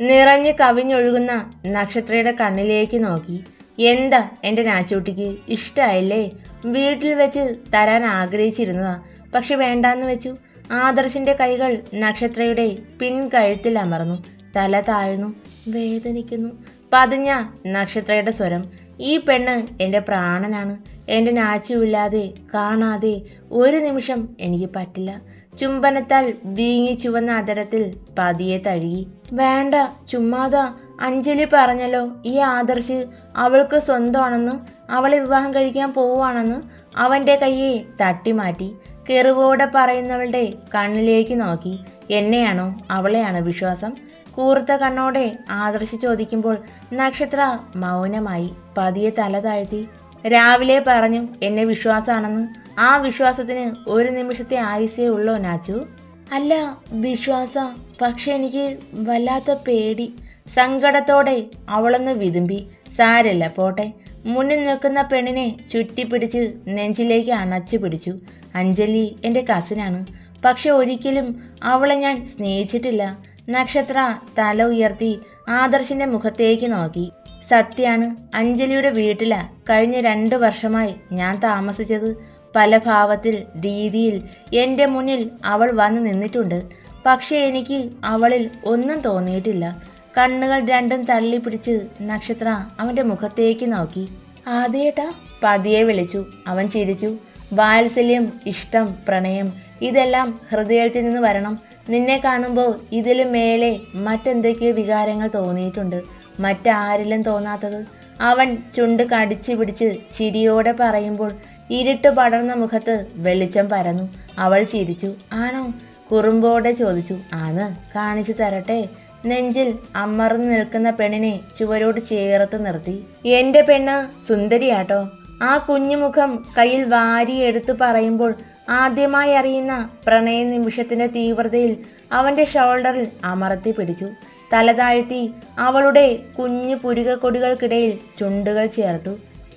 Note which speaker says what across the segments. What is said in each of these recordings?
Speaker 1: നിറഞ്ഞ് കവിഞ്ഞൊഴുകുന്ന നക്ഷത്രയുടെ കണ്ണിലേക്ക് നോക്കി. എന്താ എന്റെ നാച്ചുകുട്ടിക്ക്? ഇഷ്ടമായില്ലേ വീട്ടിൽ വെച്ച് തരാൻ ആഗ്രഹിച്ചിരുന്നതാ. പക്ഷെ വേണ്ടാന്ന് വെച്ചു. ആദർശിന്റെ കൈകൾ നക്ഷത്രയുടെ പിൻകഴുത്തിൽ അമർന്നു. തല താഴ്ന്നു വേദനിക്കുന്നു. പതിഞ്ഞ നക്ഷത്രയുടെ സ്വരം. ഈ പെണ്ണ് എന്റെ പ്രാണനാണ്. എന്റെ നാച്ചുമില്ലാതെ കാണാതെ ഒരു നിമിഷം എനിക്ക് പറ്റില്ല. ചുംബനത്താൽ വീങ്ങി ചുവന്ന അതരത്തിൽ പതിയെ തഴുകി. വേണ്ട ചുമ്മാതാ അഞ്ജലി പറഞ്ഞല്ലോ ഈ ആദർശ് അവൾക്ക് സ്വന്തമാണെന്ന് അവളെ വിവാഹം കഴിക്കാൻ പോവുകയാണെന്ന് അവന്റെ കയ്യെ തട്ടിമാറ്റി കെറിവോടെ പറയുന്നവളുടെ കണ്ണിലേക്ക് നോക്കി. എന്നെയാണോ അവളെയാണോ വിശ്വാസം? കൂർത്ത കണ്ണോടെ ആദർശ് ചോദിക്കുമ്പോൾ നക്ഷത്ര മൗനമായി പതിയെ തല താഴ്ത്തി. രാവിലെ പറഞ്ഞു എന്നെ വിശ്വാസമാണെന്ന് ആ വിശ്വാസത്തിന് ഒരു നിമിഷത്തെ ആയുസേ ഉള്ളോ നാച്ചു അല്ല വിശ്വാസ. പക്ഷെ എനിക്ക് വല്ലാത്ത പേടി. സങ്കടത്തോടെ അവളൊന്ന് വിതുമ്പി സാരല്ല പോട്ടെ. മുന്നിൽ നിൽക്കുന്ന പെണ്ണിനെ ചുറ്റിപ്പിടിച്ച് നെഞ്ചിലേക്ക് അണച്ചു പിടിച്ചു. അഞ്ജലി എന്റെ കസിനാണ് പക്ഷെ ഒരിക്കലും അവളെ ഞാൻ സ്നേഹിച്ചിട്ടില്ല. നക്ഷത്ര തല ഉയർത്തി ആദർശിന്റെ മുഖത്തേക്ക് നോക്കി. സത്യാണ് അഞ്ജലിയുടെ വീട്ടിലാണ് കഴിഞ്ഞ രണ്ട് വർഷമായി ഞാൻ താമസിച്ചത്. പല ഭാവത്തിൽ രീതിയിൽ എന്റെ മുന്നിൽ അവൾ വന്നു നിന്നിട്ടുണ്ട്. പക്ഷേ എനിക്ക് അവളിൽ ഒന്നും തോന്നിയിട്ടില്ല. കണ്ണുകൾ രണ്ടും തള്ളി പിടിച്ച് നക്ഷത്ര അവന്റെ മുഖത്തേക്ക് നോക്കി. ആദ്യേട്ടാ? പതിയെ വിളിച്ചു. അവൻ ചിരിച്ചു. വാത്സല്യം ഇഷ്ടം പ്രണയം ഇതെല്ലാം ഹൃദയത്തിൽ നിന്ന് വരണം. നിന്നെ കാണുമ്പോൾ ഇതിലും മേലെ മറ്റെന്തൊക്കെയോ വികാരങ്ങൾ തോന്നിയിട്ടുണ്ട്. മറ്റാരിലും തോന്നാത്തത്. അവൻ ചുണ്ട് കടിച്ചു പിടിച്ച് ചിരിയോടെ പറയുമ്പോൾ ഇരുട്ട് പടർന്ന മുഖത്ത് വെളിച്ചം പരന്നു. അവൾ ചിരിച്ചു. ആണോ? കുറുമ്പോടെ ചോദിച്ചു. ആന്ന് കാണിച്ചു തരട്ടെ. നെഞ്ചിൽ അമർന്നു നിൽക്കുന്ന പെണ്ണിനെ ചുവരോട് ചേർത്ത് നിർത്തി. എന്റെ പെണ്ണ് സുന്ദരിയാട്ടോ. ആ കുഞ്ഞുമുഖം കയ്യിൽ വാരിയെടുത്തു പറയുമ്പോൾ ആദ്യമായി അറിയുന്ന പ്രണയ നിമിഷത്തിന്റെ തീവ്രതയിൽ അവന്റെ ഷോൾഡറിൽ അമർത്തി പിടിച്ചു. തല താഴ്ത്തി അവളുടെ കുഞ്ഞു പുരുകക്കൊടികൾക്കിടയിൽ ചുണ്ടുകൾ ചേർത്തു.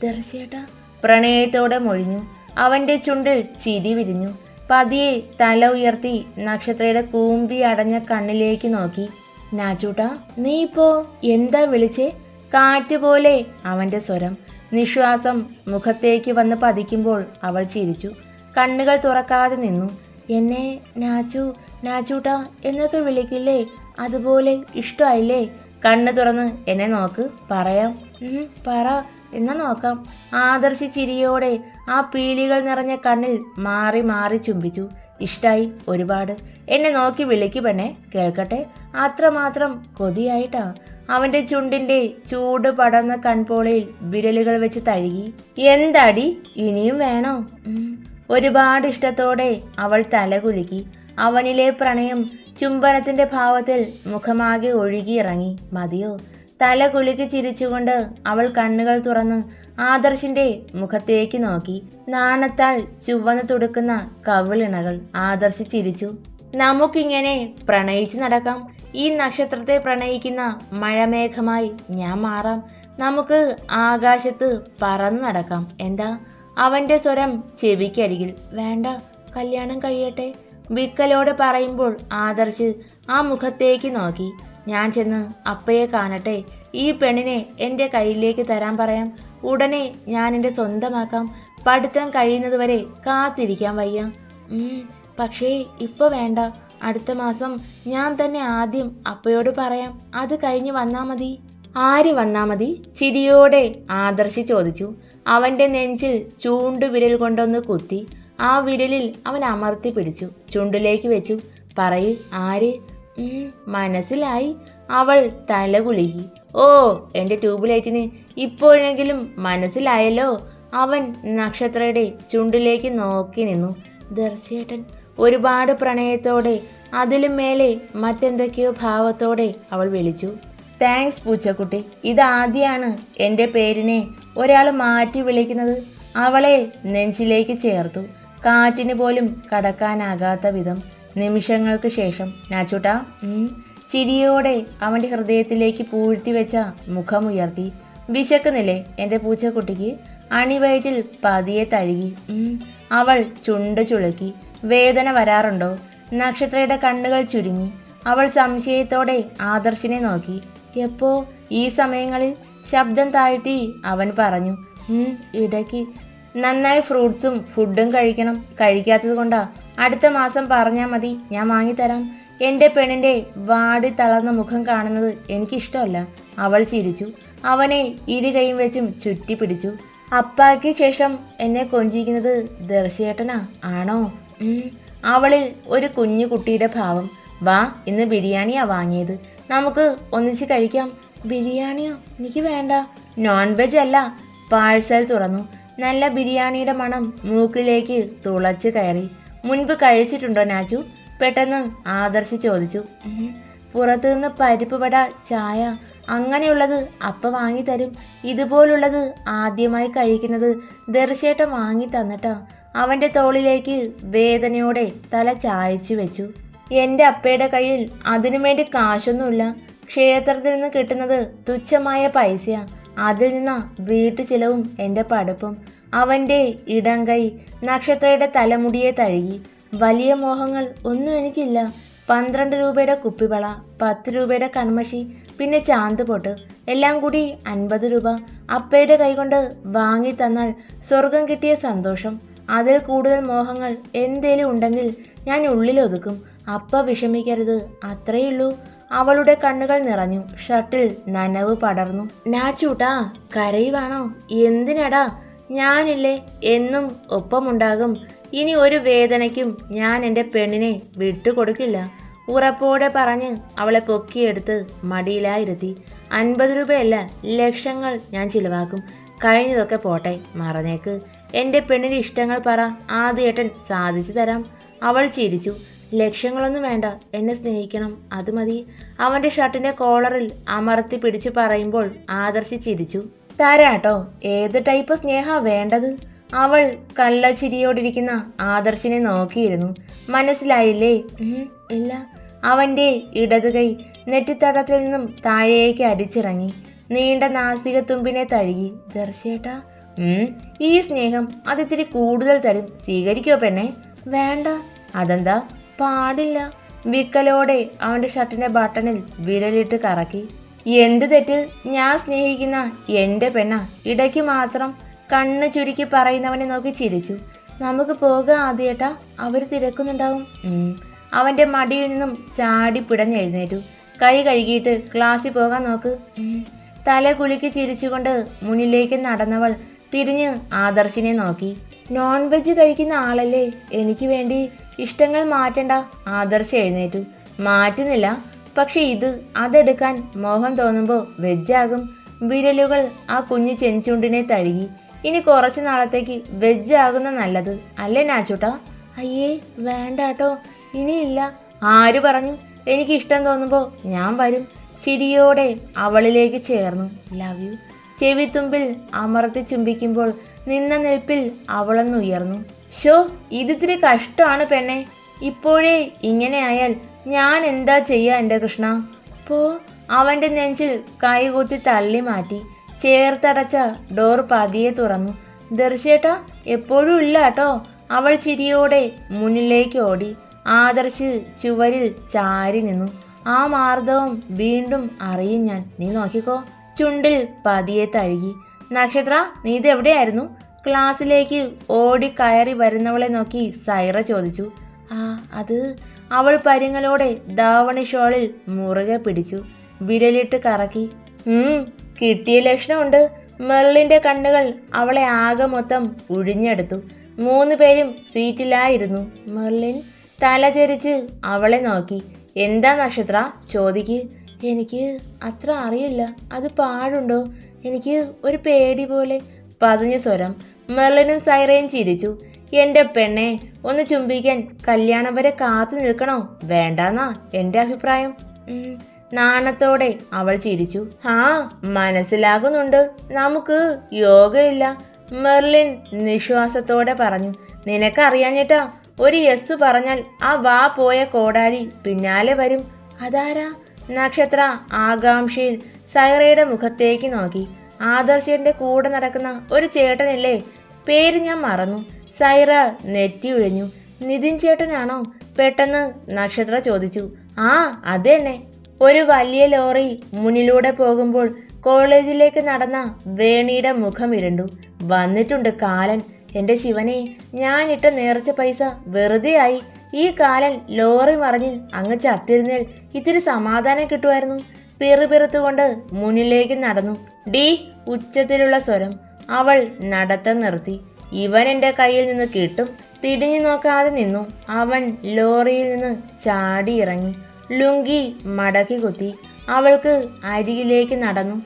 Speaker 1: തീർച്ചയായിട്ടാ പ്രണയത്തോടെ മൊഴിഞ്ഞു. അവന്റെ ചുണ്ടിൽ ചിരി വിരിഞ്ഞു. പതിയെ തല ഉയർത്തി നക്ഷത്രയുടെ കൂമ്പി അടഞ്ഞ കണ്ണിലേക്ക് നോക്കി. നാച്ചൂട്ട നീ ഇപ്പോ എന്താ വിളിച്ചേ? കാറ്റ് പോലെ അവന്റെ സ്വരം. നിശ്വാസം മുഖത്തേക്ക് വന്ന് പതിക്കുമ്പോൾ അവൾ ചിരിച്ചു. കണ്ണുകൾ തുറക്കാതെ നിന്നു. എന്നെ നാച്ചു നാച്ചൂട്ട എന്നൊക്കെ വിളിക്കില്ലേ? അതുപോലെ ഇഷ്ടമായില്ലേ കണ്ണ് തുറന്ന് എന്നെ നോക്ക് പറയാം. പറ എന്നാ നോക്കാം. ആദർശി ചിരിയോടെ ആ പീലികൾ നിറഞ്ഞ കണ്ണിൽ മാറി മാറി ചുംബിച്ചു. ഇഷ്ടായി ഒരുപാട്. എന്നെ നോക്കി വിളിക്കു പെണ്ണെ കേൾക്കട്ടെ? അത്രമാത്രം കൊതിയായിട്ടാ. അവന്റെ ചുണ്ടിന്റെ ചൂട് പടർന്ന കൺപോളയിൽ വിരലുകൾ വെച്ച് തഴുകി. എന്താടി? ഇനിയും വേണോ? ഒരുപാട് ഇഷ്ടത്തോടെ അവൾ തലകുലുക്കി. അവനിലെ പ്രണയം ചുംബനത്തിന്റെ ഭാവത്തിൽ മുഖമാകെ ഒഴുകിയിറങ്ങി മതിയോ? തല കുലുക്കി ചിരിച്ചുകൊണ്ട് അവൾ കണ്ണുകൾ തുറന്ന് ആദർശിന്റെ മുഖത്തേക്ക് നോക്കി. നാണത്താൽ ചുവന്ന് തുടുക്കുന്ന കവിളിണകൾ ആദർശ് ചിരിച്ചു. നമുക്കിങ്ങനെ പ്രണയിച്ചു നടക്കാം. ഈ നക്ഷത്രത്തെ പ്രണയിക്കുന്ന മഴമേഘമായി ഞാൻ മാറാം. നമുക്ക് ആകാശത്ത് പറന്നു നടക്കാം. എന്താ? അവന്റെ സ്വരം ചെവിക്കരികിൽ വേണ്ട കല്യാണം കഴിയട്ടെ. വിക്കലോട് പറയുമ്പോൾ ആദർശ് ആ മുഖത്തേക്ക് നോക്കി. ഞാൻ ചെന്ന് അപ്പയെ കാണട്ടെ. ഈ പെണ്ണിനെ എന്റെ കയ്യിലേക്ക് തരാൻ പറയാം. ഉടനെ ഞാൻ എന്റെ സ്വന്തമാക്കാം. പഠിത്തം കഴിയുന്നതുവരെ കാത്തിരിക്കാൻ വയ്യ. പക്ഷേ ഇപ്പോൾ വേണ്ട. അടുത്ത മാസം ഞാൻ തന്നെ ആദ്യം അപ്പയോട് പറയാം. അത് കഴിഞ്ഞ് വന്നാ മതി. ആര് വന്നാ മതി? ചിരിയോടെ ആദർശി ചോദിച്ചു. അവന്റെ നെഞ്ചിൽ ചൂണ്ടു വിരൽ കൊണ്ടൊന്ന് കുത്തി. ആ വിരലിൽ അവൻ അമർത്തി പിടിച്ചു. ചുണ്ടിലേക്ക് വെച്ചു. പറയ് ആര്? മനസ്സിലായി അവൾ തല കുലുക്കി ഓ എന്റെ ട്യൂബ് ലൈറ്റിന് ഇപ്പോഴെങ്കിലും മനസ്സിലായല്ലോ? അവൻ നക്ഷത്രയുടെ ചുണ്ടിലേക്ക് നോക്കി നിന്നു. ദർശേട്ടൻ ഒരുപാട് പ്രണയത്തോടെ അതിലും മേലെ മറ്റെന്തൊക്കെയോ ഭാവത്തോടെ അവൾ വിളിച്ചു. താങ്ക്സ് പൂച്ചക്കുട്ടി ഇതാദ്യമാണ് എന്റെ പേരിനെ ഒരാൾ മാറ്റി വിളിക്കുന്നത്. അവളെ നെഞ്ചിലേക്ക് ചേർത്തു. കാറ്റിന് പോലും കടക്കാനാകാത്ത വിധം. നിമിഷങ്ങൾക്ക് ശേഷം നാച്ചൂട്ട ചിരിയോടെ അവന്റെ ഹൃദയത്തിലേക്ക് പൂഴ്ത്തി വെച്ച മുഖമുയർത്തി. വിശക്കുന്നില്ലേ എന്റെ പൂച്ചക്കുട്ടിക്ക്? അണിവയറ്റിൽ പതിയെ തഴുകി അവൾ ചുണ്ട് ചുളുക്കി. വേദന വരാറുണ്ടോ? നക്ഷത്രയുടെ കണ്ണുകൾ ചുരുങ്ങി. അവൾ സംശയത്തോടെ ആദർശിനെ നോക്കി. എപ്പോ? ഈ സമയങ്ങളിൽ ശബ്ദം താഴ്ത്തി അവൻ പറഞ്ഞു "ഉം, ഇടയ്ക്ക് നന്നായി ഫ്രൂട്ട്സും ഫുഡും കഴിക്കണം കഴിക്കാത്തത് കൊണ്ടാ അടുത്ത മാസം പറഞ്ഞാൽ മതി ഞാൻ വാങ്ങിത്തരാം. എന്റെ പെണ്ണിന്റെ വാടി തളർന്ന മുഖം കാണുന്നത് എനിക്കിഷ്ടമല്ല. അവൾ ചിരിച്ചു. അവനെ ഇരു കൈയും വെച്ചും ചുറ്റി പിടിച്ചു അപ്പാക്ക് ശേഷം എന്നെ കൊഞ്ചിക്കുന്നത് ദർശയേട്ടനാ ആണോ? അവളിൽ ഒരു കുഞ്ഞു കുട്ടിയുടെ ഭാവം. വാ ഇന്ന് ബിരിയാണിയാ വാങ്ങിയത്. നമുക്ക് ഒന്നിച്ച് കഴിക്കാം. ബിരിയാണിയോ? എനിക്ക് വേണ്ട. നോൺ വെജ് അല്ല. പാഴ്സൽ തുറന്നു. നല്ല ബിരിയാണിയുടെ മണം മൂക്കിലേക്ക് തുളച്ച് കയറി. മുൻപ് കഴിച്ചിട്ടുണ്ടോ നാജു? പെട്ടെന്ന് ആദർശി ചോദിച്ചു. പുറത്തു നിന്ന് പരിപ്പ് വട ചായ അങ്ങനെയുള്ളത് അപ്പ വാങ്ങി തരും. ഇതുപോലുള്ളത് ആദ്യമായി കഴിക്കുന്നത് ദർശേട്ടൻ വാങ്ങി തന്നിട്ടാ. അവന്റെ തോളിലേക്ക് വേദനയോടെ തല ചായച്ചു വെച്ചു. എന്റെ അപ്പയുടെ കയ്യിൽ അതിനു വേണ്ടി കാശൊന്നുമില്ല. ക്ഷേത്രത്തിൽ നിന്ന് കിട്ടുന്നത് തുച്ഛമായ പൈസയാണ് അതിൽ നിന്നാ വീട്ടു ചിലവും എന്റെ പഠിപ്പും അവന്റെ ഇടം കൈ നക്ഷത്രയുടെ തലമുടിയെ തഴുകി. വലിയ മോഹങ്ങൾ ഒന്നും എനിക്കില്ല. പന്ത്രണ്ട് രൂപയുടെ കുപ്പിവള പത്ത് രൂപയുടെ കൺമഷി പിന്നെ ചാന്ത് പൊട്ട്. എല്ലാം കൂടി അൻപത് രൂപ. അപ്പയുടെ കൈകൊണ്ട് വാങ്ങി തന്നാൽ സ്വർഗം കിട്ടിയ സന്തോഷം. അതിൽ കൂടുതൽ മോഹങ്ങൾ എന്തേലും ഉണ്ടെങ്കിൽ ഞാൻ ഉള്ളിലൊതുക്കും. അപ്പ വിഷമിക്കരുത് അത്രയുള്ളൂ. അവളുടെ കണ്ണുകൾ നിറഞ്ഞു. ഷർട്ടിൽ നനവ് പടർന്നു. നാച്ചൂട്ടാ കരയുവാണോ? എന്തിനടാ? ഞാനില്ലേ എന്നും ഒപ്പമുണ്ടാകും. ഇനി ഒരു വേദനയ്ക്കും ഞാൻ എന്റെ പെണ്ണിനെ വിട്ടുകൊടുക്കില്ല. ഉറപ്പോടെ പറഞ്ഞ് അവളെ പൊക്കിയെടുത്ത് മടിയിലായിരുത്തി. അൻപത് രൂപയല്ല ലക്ഷങ്ങൾ ഞാൻ ചിലവാക്കും. കഴിഞ്ഞതൊക്കെ പോട്ടെ മറന്നേക്ക്. എന്റെ പെണ്ണിന്റെ ഇഷ്ടങ്ങൾ പറ ആദ്യേട്ടൻ സാധിച്ചു തരാം. അവൾ ചിരിച്ചു. ലക്ഷ്യങ്ങളൊന്നും വേണ്ട എന്നെ സ്നേഹിക്കണം അത് മതി. അവന്റെ ഷർട്ടിന്റെ കോളറിൽ അമർത്തി പിടിച്ചു പറയുമ്പോൾ ആദർശി ചിരിച്ചു. തരാട്ടോ. ഏത് ടൈപ്പ് സ്നേഹ വേണ്ടത്? അവൾ കള്ളച്ചിരിയോടിരിക്കുന്ന ആദർശിനെ നോക്കിയിരുന്നു. മനസ്സിലായില്ലേ? ഇല്ല. അവന്റെ ഇടത് കൈ നെറ്റിത്തടത്തിൽ നിന്നും താഴേക്ക് അരിച്ചിറങ്ങി. നീണ്ട നാസിക തുമ്പിനെ തഴുകി. ദർശേട്ടാ ഈ സ്നേഹം അതിത്തിരി കൂടുതൽ തരും. സ്വീകരിക്കോ പെണ്ണെ? വേണ്ട. അതെന്താ? പാടില്ല. വിക്കലോടെ അവന്റെ ഷർട്ടിന്റെ ബട്ടണിൽ വിരലിട്ട് കറക്കി. എന്ത് തെറ്റിൽ ഞാൻ സ്നേഹിക്കുന്ന എന്റെ പെണ്ണ. ഇടയ്ക്ക് മാത്രം കണ്ണ് ചുരുക്കി പറയുന്നവനെ നോക്കി ചിരിച്ചു. നമുക്ക് പോകാം ആദ്യേട്ടാ. അവർ തിരക്കുന്നുണ്ടാവും. അവന്റെ മടിയിൽ നിന്നും ചാടി പിടഞ്ഞെഴുന്നേറ്റു കൈ കഴുകിയിട്ട് ക്ലാസ്സിൽ പോകാൻ നോക്ക്. തല കുലുക്കി ചിരിച്ചുകൊണ്ട് മുന്നിലേക്ക് നടന്നവൾ തിരിഞ്ഞ് ആദർശിനെ നോക്കി. നോൺ വെജ് കഴിക്കുന്ന ആളല്ലേ? എനിക്ക് വേണ്ടി ഇഷ്ടങ്ങൾ മാറ്റണ്ട. ആദർശ് എഴുന്നേറ്റു. മാറ്റുന്നില്ല. പക്ഷെ ഇത് അതെടുക്കാൻ മോഹം തോന്നുമ്പോൾ വെജാകും വിരലുകൾ ആ കുഞ്ഞു ചെഞ്ചുണ്ടിനെ തഴുകി. ഇനി കുറച്ച് നാളത്തേക്ക് വെജ് ആകുന്ന നല്ലത് അല്ലേ നാച്ചൂട്ടാ? അയ്യേ വേണ്ടാട്ടോ. ഇനിയില്ല. ആര് പറഞ്ഞു? എനിക്കിഷ്ടം തോന്നുമ്പോൾ ഞാൻ വരും. ചിരിയോടെ അവളിലേക്ക് ചേർന്നു. ലവ് യു ചെവിത്തുമ്പിൽ അമർത്തി ചുംബിക്കുമ്പോൾ നിന്ന നിൽപ്പിൽ അവളൊന്നുയർന്നു. ഷോ ഇതിത്തിരി കഷ്ടമാണ് പെണ്ണെ. ഇപ്പോഴേ ഇങ്ങനെ ആയാൽ ഞാൻ എന്താ ചെയ്യുക എന്റെ കൃഷ്ണ? പോ. അവന്റെ നെഞ്ചിൽ കൈകൂത്തി തള്ളി മാറ്റി. ചേർത്തടച്ച ഡോർ പതിയെ തുറന്നു. ദർശേട്ടാ എപ്പോഴും ഇല്ല കേട്ടോ. അവൾ ചിരിയോടെ മുന്നിലേക്ക് ഓടി. ആദർശ് ചുവരിൽ ചാരി നിന്നു. ആ മാർദ്ദവം വീണ്ടും അറിയും ഞാൻ. നീ നോക്കിക്കോ. ചുണ്ടിൽ പതിയെ തഴുകി. നക്ഷത്ര നീ ഇതെവിടെയായിരുന്നു? ക്ലാസ്സിലേക്ക് ഓടി കയറി വരുന്നവളെ നോക്കി സൈറ ചോദിച്ചു. ആ അത് അവൾ പരിങ്ങലോടെ ദാവണി ഷോളിൽ മുറുകെ പിടിച്ചു. വിരലിട്ട് കറക്കി. കിട്ടിയ ലക്ഷണമുണ്ട്. മെർലിന്റെ കണ്ണുകൾ അവളെ ആകെ മൊത്തം ഉഴിഞ്ഞെടുത്തു. മൂന്ന് പേരും സീറ്റിലായിരുന്നു. മെർലിൻ തലചരിച്ച് അവളെ നോക്കി. എന്താ നക്ഷത്ര? ചോദിക്ക്. എനിക്ക് അത്ര അറിയില്ല. അത് പാടുണ്ടോ? എനിക്ക് ഒരു പേടി പോലെ. പതിഞ്ഞ സ്വരം. മെർലിനും സൈറയും ചിരിച്ചു. എന്റെ പെണ്ണെ ഒന്ന് ചുംബിക്കാൻ കല്യാണം വരെ കാത്തു നിൽക്കണോ? വേണ്ടാന്നാ എന്റെ അഭിപ്രായം. നാണത്തോടെ അവൾ ചിരിച്ചു. ആ മനസ്സിലാകുന്നുണ്ട്. നമുക്ക് യോഗയില്ല. മെർലിൻ നിശ്വാസത്തോടെ പറഞ്ഞു. നിനക്കറിയാഞ്ഞിട്ടാ ഒരു യെസ് പറഞ്ഞാൽ ആ വാ പോയ കോടാലി പിന്നാലെ വരും. അതാരാ? നക്ഷത്ര ആകാംക്ഷയിൽ സൈറയുടെ മുഖത്തേക്ക് നോക്കി. ആദർശന്റെ കൂടെ നടക്കുന്ന ഒരു ചേട്ടനില്ലേ? പേര് ഞാൻ മറന്നു. സൈറ നെറ്റി ഉഴഞ്ഞു നിതിൻ ചേട്ടനാണോ? പെട്ടെന്ന് നക്ഷത്ര ചോദിച്ചു. ആ അതെന്നെ. ഒരു വലിയ ലോറി മുന്നിലൂടെ പോകുമ്പോൾ കോളേജിലേക്ക് നടന്ന വേണിയുടെ മുഖം ഇരുണ്ടു. വന്നിട്ടുണ്ട് കാലൻ. എന്റെ ശിവനെ ഞാനിട്ട നേർച്ച പൈസ വെറുതെയായി ഈ കാലൻ ലോറി മറിഞ്ഞ് അങ്ങ് ചത്തിരുന്നേൽ ഇത്തിരി സമാധാനം കിട്ടുമായിരുന്നു. പിറുപിറുത്തുകൊണ്ട് മുന്നിലേക്ക് നടന്നു. ഡി ഉച്ചത്തിലുള്ള സ്വരം. അവൾ നടത്തം നിർത്തി. ഇവൻ എന്റെ കയ്യിൽ നിന്ന് കിട്ടും. തിരിഞ്ഞു നോക്കാതെ നിന്നു. അവൻ ലോറിയിൽ നിന്ന് ചാടി ഇറങ്ങി. ലുങ്കി മടക്കി കുത്തി. അവൾക്ക് അരികിലേക്ക് നടന്നു.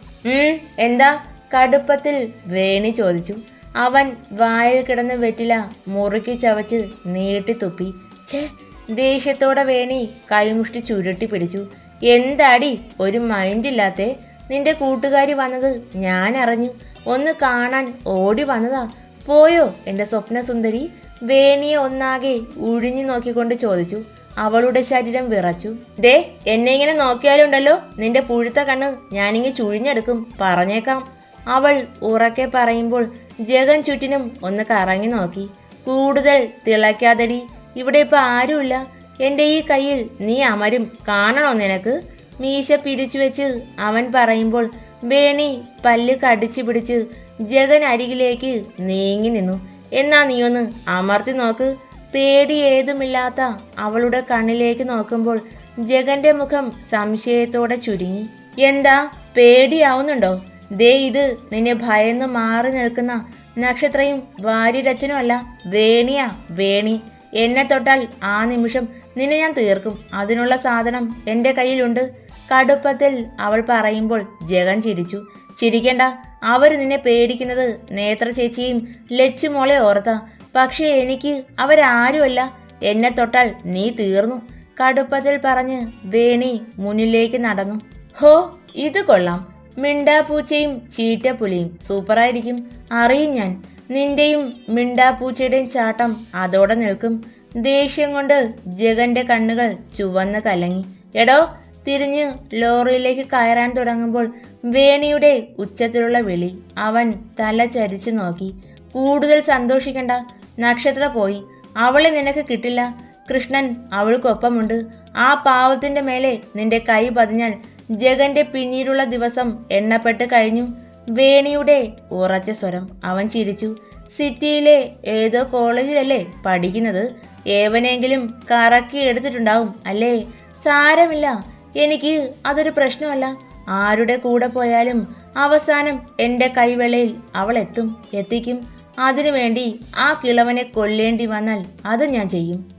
Speaker 1: എന്താ? കടുപ്പത്തിൽ വേണി ചോദിച്ചു. അവൻ വായിൽ കിടന്ന വെറ്റില മുറുക്കി ചവച്ച് നീട്ടിത്തുപ്പി ഛേ ദേഷ്യത്തോടെ വേണി കൈമുഷ്ടി ചുരുട്ടി പിടിച്ചു. എന്താടി ഒരു മൈൻഡില്ലാത്തേ നിന്റെ കൂട്ടുകാരി വന്നത് ഞാൻ അറിഞ്ഞു ഒന്ന് കാണാൻ ഓടി വന്നതാ. പോയോ? എന്റെ സ്വപ്നസുന്ദരി? വേണിയെ ഒന്നാകെ ഉഴിഞ്ഞു നോക്കിക്കൊണ്ട് ചോദിച്ചു. അവളുടെ ശരീരം വിറച്ചു. ദേ എന്നെ ഇങ്ങനെ നോക്കിയാലുണ്ടല്ലോ. നിന്റെ പുഴുത്ത കണ്ണ് ഞാനിങ്ങ് ചുഴിഞ്ഞെടുക്കും. പറഞ്ഞേക്കാം. അവൾ ഉറക്കെ പറയുമ്പോൾ ജഗൻ ചുറ്റിനും ഒന്ന് കറങ്ങി നോക്കി. കൂടുതൽ തിളയ്ക്കാതടി ഇവിടെ ഇപ്പൊ ആരുമില്ല? എന്റെ ഈ കയ്യിൽ നീ അമരും. കാണണോ നിനക്ക്? മീശ പിരിച്ചു വെച്ച് അവൻ പറയുമ്പോൾ വേണി പല്ല് കടിച്ചു പിടിച്ച് ജഗൻ അരികിലേക്ക് നീങ്ങി നിന്നു. എന്നാ നീ ഒന്ന് അമർത്തി നോക്ക്. പേടി ഏതുമില്ലാത്ത അവളുടെ കണ്ണിലേക്ക് നോക്കുമ്പോൾ ജഗന്റെ മുഖം സംശയത്തോടെ ചുരുങ്ങി. എന്താ? പേടിയാവുന്നുണ്ടോ? ദേ ഇത് നിന്നെ ഭയന്ന് മാറി നിൽക്കുന്ന നക്ഷത്രയും വാര്യരച്ചനും അല്ല. വേണിയാ വേണി. എന്നെ തൊട്ടാൽ ആ നിമിഷം നിന്നെ ഞാൻ തീർക്കും. അതിനുള്ള സാധനം എന്റെ കയ്യിലുണ്ട്. കടുപ്പത്തിൽ അവൾ പറയുമ്പോൾ ജഗൻ ചിരിച്ചു. ചിരിക്കണ്ട. അവർ നിന്നെ പേടിക്കുന്നത് നേത്ര ചേച്ചിയും ലച്ചുമോളെ ഓർത്ത. പക്ഷേ എനിക്ക് അവരാരുമല്ല. എന്നെ തൊട്ടാൽ നീ തീർന്നു. കടുപ്പത്തിൽ പറഞ്ഞ് വേണി മുന്നിലേക്ക് നടന്നു. ഹോ ഇത് കൊള്ളാം. മിണ്ടാപ്പൂച്ചയും ചീറ്റപ്പുലിയും സൂപ്പറായിരിക്കും. അറിയും ഞാൻ. നിന്റെയും മിണ്ടാപ്പൂച്ചയുടെയും ചാട്ടം അതോടെ നിൽക്കും. ദേഷ്യം കൊണ്ട് ജഗന്റെ കണ്ണുകൾ ചുവന്ന് കലങ്ങി. എടോ തിരിഞ്ഞ് ലോറിയിലേക്ക് കയറാൻ തുടങ്ങുമ്പോൾ വേണിയുടെ ഉച്ചത്തിലുള്ള വിളി അവൻ തല ചരിച്ചു നോക്കി. കൂടുതൽ സന്തോഷിക്കണ്ട. നക്ഷത്ര പോയി. അവളെ നിനക്ക് കിട്ടില്ല. കൃഷ്ണൻ അവൾക്കൊപ്പമുണ്ട്. ആ പാവത്തിന്റെ മേലെ നിന്റെ കൈ പതിഞ്ഞാൽ ജഗന്റെ പിന്നീടുള്ള ദിവസം എണ്ണപ്പെട്ട് കഴിഞ്ഞു. വേണിയുടെ ഉറച്ച സ്വരം അവൻ ചിരിച്ചു. സിറ്റിയിലെ ഏതോ കോളേജിലല്ലേ പഠിക്കുന്നത്? ഏവനെങ്കിലും കറക്കി എടുത്തിട്ടുണ്ടാവും അല്ലേ? സാരമില്ല. എനിക്ക് അതൊരു പ്രശ്നമല്ല. ആരുടെ കൂടെ പോയാലും അവസാനം എന്റെ കൈവെളയിൽ അവൾ എത്തും എത്തിക്കും. അതിനുവേണ്ടി ആ കിളവനെ കൊല്ലേണ്ടി വന്നാൽ അത് ഞാൻ ചെയ്യും.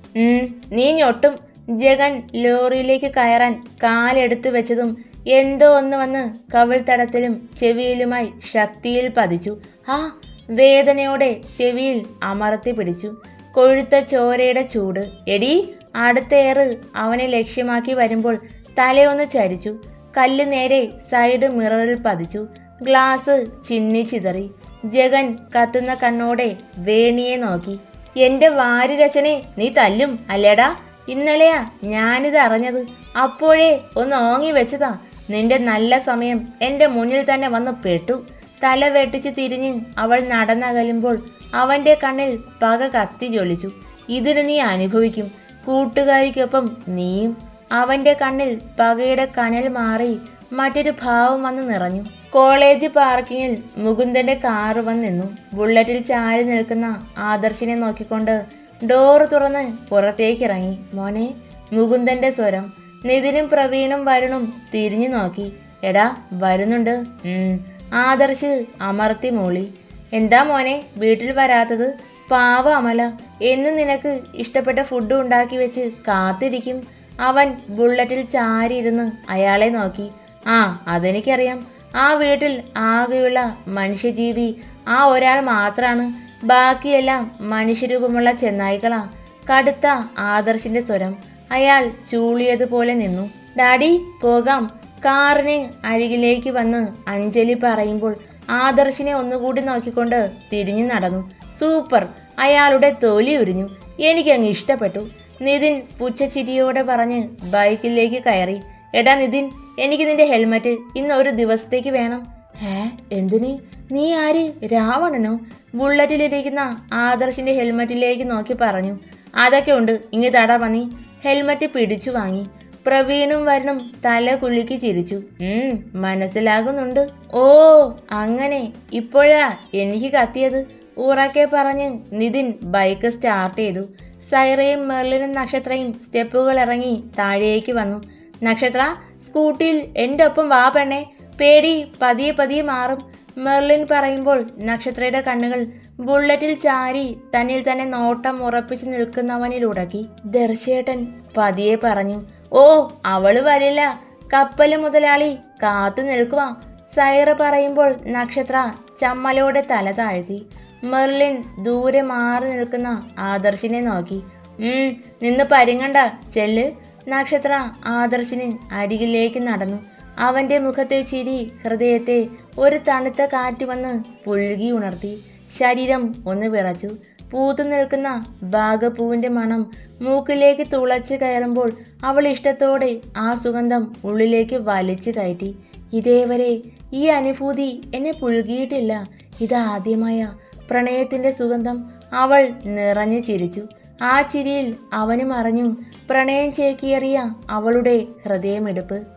Speaker 1: നീ ഞൊട്ടും ജഗൻ ലോറിയിലേക്ക് കയറാൻ കാലെടുത്ത് വെച്ചതും എന്തോ ഒന്ന് വന്ന് കവിൾത്തടത്തിലും ചെവിയിലുമായി ശക്തിയിൽ പതിച്ചു. ആ വേദനയോടെ ചെവിയിൽ അമർത്തി പിടിച്ചു. കൊഴുത്ത ചോരയുടെ ചൂട്. എടി അടുത്തേറ് അവനെ ലക്ഷ്യമാക്കി വരുമ്പോൾ തലയൊന്ന് ചരിച്ചു. കല്ല് നേരെ സൈഡ് മിററിൽ പതിച്ചു. ഗ്ലാസ് ചിന്നി ചിതറി. ജഗൻ കത്തുന്ന കണ്ണോടെ വേണിയെ നോക്കി. എന്റെ വാരിരചനെ നീ തല്ലും അല്ലേടാ? ഇന്നലെയാ ഞാനിത് അറിഞ്ഞത്. അപ്പോഴേ ഒന്ന് ഓങ്ങി വെച്ചതാ. നിന്റെ നല്ല സമയം എന്റെ മുന്നിൽ തന്നെ വന്ന് പെട്ടു. തല വെട്ടിച്ച് തിരിഞ്ഞ് അവൾ നടന്നകലുമ്പോൾ അവന്റെ കണ്ണിൽ പക കത്തി ജ്വലിച്ചു. ഇതിന് നീ അനുഭവിക്കും. കൂട്ടുകാരിക്കൊപ്പം നീയും. അവന്റെ കണ്ണിൽ പകയുടെ കനൽ മാറി മറ്റൊരു ഭാവം വന്ന് നിറഞ്ഞു. കോളേജ് പാർക്കിങ്ങിൽ മുകുന്ദന്റെ കാറ് വന്ന് നിന്നു. ബുള്ളറ്റിൽ ചാരി നിൽക്കുന്ന ആദർശിനെ നോക്കിക്കൊണ്ട് ഡോറ് തുറന്ന് പുറത്തേക്ക് ഇറങ്ങി മോനെ മുകുന്ദന്റെ സ്വരം. നിതിനും പ്രവീണും വരുണും തിരിഞ്ഞു നോക്കി. എടാ വരുന്നുണ്ട്. ആദർശ് അമർത്തി മൂളി. എന്താ മോനെ വീട്ടിൽ വരാത്തത്? പാവ അമല. എന്ന് നിനക്ക് ഇഷ്ടപ്പെട്ട ഫുഡ് ഉണ്ടാക്കി വെച്ച് കാത്തിരിക്കും. അവൻ ബുള്ളറ്റിൽ ചാരിയിരുന്ന് അയാളെ നോക്കി. ആ അതെനിക്കറിയാം. ആ വീട്ടിൽ ആകെയുള്ള മനുഷ്യജീവി ആ ഒരാൾ മാത്രമാണ് ബാക്കിയെല്ലാം മനുഷ്യരൂപമുള്ള ചെന്നായികളാ കടുത്ത ആദർശിന്റെ സ്വരം. അയാൾ ചൂളിയതുപോലെ നിന്നു. ഡാഡി പോകാം. കാറിന് അരികിലേക്ക് വന്ന് അഞ്ജലി പറയുമ്പോൾ ആദർശിനെ ഒന്നുകൂടി നോക്കിക്കൊണ്ട് തിരിഞ്ഞു നടന്നു. സൂപ്പർ. അയാളുടെ തൊലി ഉരിഞ്ഞു. എനിക്കങ്ങ് ഇഷ്ടപ്പെട്ടു. നിതിൻ പുച്ഛച്ചിരിയോടെ പറഞ്ഞ് ബൈക്കിലേക്ക് കയറി. എടാ നിതിൻ എനിക്ക് നിന്റെ ഹെൽമറ്റ് ഇന്ന് ഒരു ദിവസത്തേക്ക് വേണം. ഏ എന്തിന്? നീ ആര്? രാവണനോ? ബുള്ളറ്റിലിരിക്കുന്ന ആദർശിന്റെ ഹെൽമറ്റിലേക്ക് നോക്കി പറഞ്ഞു. അതൊക്കെ ഉണ്ട് ഇങ്ങ് തടാ പന്നി. ഹെൽമറ്റ് പിടിച്ചു വാങ്ങി. പ്രവീണും വരണം തല കുലുക്കി ചിരിച്ചു. മനസ്സിലാകുന്നുണ്ട്. ഓ അങ്ങനെ. ഇപ്പോഴാ എനിക്ക് കത്തിയത്. ഉറക്കെ പറഞ്ഞ് നിതിൻ ബൈക്ക് സ്റ്റാർട്ട് ചെയ്തു. സൈറയും മെർലിനും നക്ഷത്രയും സ്റ്റെപ്പുകൾ ഇറങ്ങി താഴേക്ക് വന്നു. നക്ഷത്ര സ്കൂട്ടിയിൽ എന്റെ ഒപ്പം വാ പെണ്ണെ. പേടി പതിയെ പതിയെ മാറും. മെർലിൻ പറയുമ്പോൾ നക്ഷത്രയുടെ കണ്ണുകൾ ബുള്ളറ്റിൽ ചാരി തന്നിൽ തന്നെ നോട്ടം ഉറപ്പിച്ച് നിൽക്കുന്നവനിൽ ഉടക്കി. ദർശേട്ടൻ പതിയെ പറഞ്ഞു ഓ അവൾ വരില്ല. കപ്പൽ മുതലാളി കാത്തു നിൽക്കുക സൈറ പറയുമ്പോൾ നക്ഷത്ര ചമ്മലോടെ തല താഴ്ത്തി. മെർലിൻ ദൂരെ മാറി നിൽക്കുന്ന ആദർശിനെ നോക്കി. നിന്ന് പരിങ്ങണ്ട ചെല്ല്. നക്ഷത്ര ആദർശിന് അരികിലേക്ക് നടന്നു. അവന്റെ മുഖത്തെ ചിരി ഹൃദയത്തെ ഒരു തണുത്ത കാറ്റ് വന്ന് പുഴുകി ഉണർത്തി. ശരീരം ഒന്ന് വിറച്ചു. പൂത്തു നിൽക്കുന്ന ഭാഗപ്പൂവിന്റെ മണം മൂക്കിലേക്ക് തുളച്ച് കയറുമ്പോൾ അവൾ ഇഷ്ടത്തോടെ ആ സുഗന്ധം ഉള്ളിലേക്ക് വലിച്ചു കയറ്റി. ഇതേവരെ ഈ അനുഭൂതി എന്നെ പുഴുകിയിട്ടില്ല ഇതാദ്യമായ പ്രണയത്തിന്റെ സുഗന്ധം അവൾ നിറഞ്ഞു ചിരിച്ചു. ആ ചിരിയിൽ അവനും അറിഞ്ഞു. പ്രണയം ചേക്കിയറിയ അവളുടെ ഹൃദയമെടുപ്പ്.